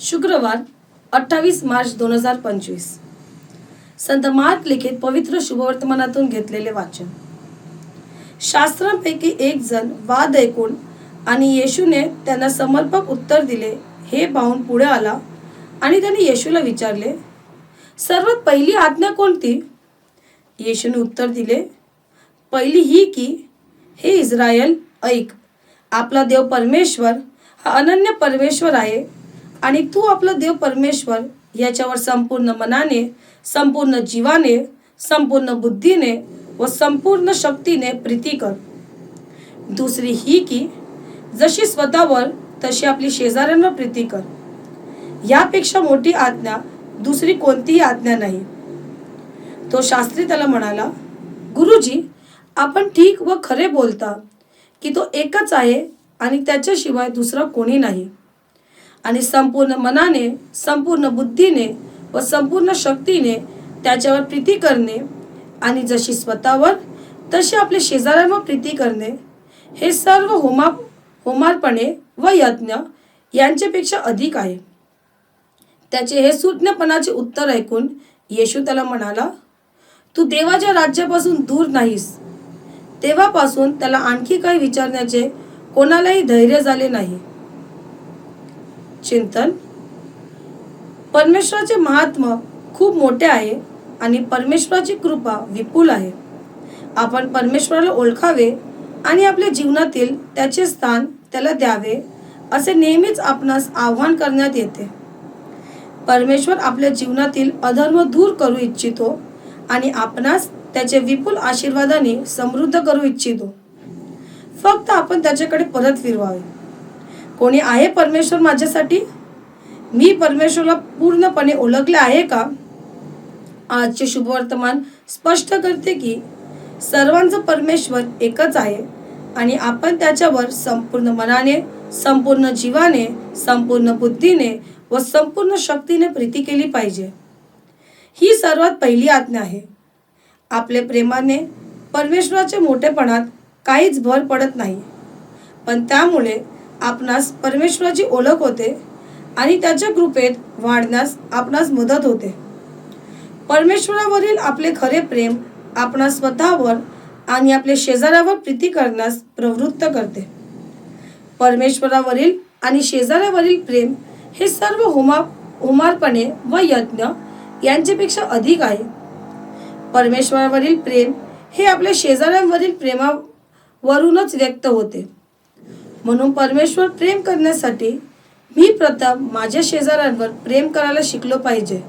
शुक्रवार अठ्ठावीस मार्च दोन हजार पंचवीस. संत मार्क लिखित पवित्र शुभवर्तमानातून घेतलेले वाचन. शास्त्रांपैकी एक जण वाद ऐकून आणि येशूने त्यांना समर्पक उत्तर दिले हे पाहून पुढे आला आणि त्याने येशूला विचारले सर्वात पहिली आज्ञा कोणती? येशूने उत्तर दिले पहिली ही की हे इस्रायल ऐक आपला देव परमेश्वर हा अनन्य परमेश्वर आहे आणि तू आपलं देव परमेश्वर याच्यावर संपूर्ण मनाने संपूर्ण जीवाने संपूर्ण बुद्धीने व संपूर्ण शक्तीने प्रीती कर. दुसरी ही की जशी स्वतःवर तशी आपली शेजाऱ्यांवर प्रीती कर. यापेक्षा मोठी आज्ञा दुसरी कोणतीही आज्ञा नाही. तो शास्त्री त्याला म्हणाला गुरुजी आपण ठीक व खरे बोलता की तो एकच आहे आणि त्याच्याशिवाय दुसरा कोणी नाही. आणि संपूर्ण मनाने संपूर्ण बुद्धीने व संपूर्ण शक्तीने त्याच्यावर प्रीती करणे आणि जशी स्वतःवर तशी आपल्या शेजाऱ्यांवर प्रीती करणे हे सर्व होमा होमारपणे व यज्ञ यांच्यापेक्षा अधिक आहे. त्याचे हे सुज्ञपणाचे उत्तर ऐकून येशू त्याला म्हणाला तू देवाच्या राज्यापासून दूर नाहीस. तेव्हापासून त्याला आणखी काही विचारण्याचे कोणालाही धैर्य झाले नाही. चिंतन. परमेश्वराचे महात्म खूप मोठे आहे आणि परमेश्वराची कृपा विपुल आहे. आपण परमेश्वराला ओळखावे आणि आपल्या जीवनातील त्याचे स्थान त्याला द्यावे असे नेहमीच आपणास आव्हान करण्यात येते. परमेश्वर आपल्या जीवनातील अधर्म दूर करू इच्छितो आणि आपणास त्याचे विपुल आशीर्वादाने समृद्ध करू इच्छितो. फक्त आपण त्याच्याकडे परत फिरवावे. कोणी आहे परमेश्वर माझ्यासाठी? मी परमेश्वरला पूर्णपणे ओळखले आहे का? आजचे शुभवर्तमान स्पष्ट करते की सर्वांचा परमेश्वर एकच आहे आणि आपण त्याच्यावर संपूर्ण मनाने संपूर्ण जीवाने संपूर्ण बुद्धीने व संपूर्ण शक्तीने प्रीती केली पाहिजे. ही सर्वात पहिली आज्ञा आहे. आपले प्रेमाने परमेश्वराच्या मोठेपणात काहीच भर पडत नाही. पण त्यामुळे आपणास परमेश्वराची ओळख होते आणि त्याच्या कृपेत वाढण्यास आपणास मदत होते. परमेश्वरावरील आपले खरे प्रेम आपणास स्वतःवर आणि आपल्या शेजाऱ्यावर प्रीती करण्यास प्रवृत्त करते. परमेश्वरावरील आणि शेजाऱ्यावरील प्रेम हे सर्व होमा होमारपणे व यज्ञ यांच्यापेक्षा अधिक आहे. परमेश्वरावरील प्रेम हे आपल्या शेजाऱ्यांवरील प्रेमावरूनच व्यक्त होते. म्हणून परमेश्वर प्रेम करण्यासाठी मी प्रथम माझ्या शेजाऱ्यांवर प्रेम करायला शिकलो पाहिजे.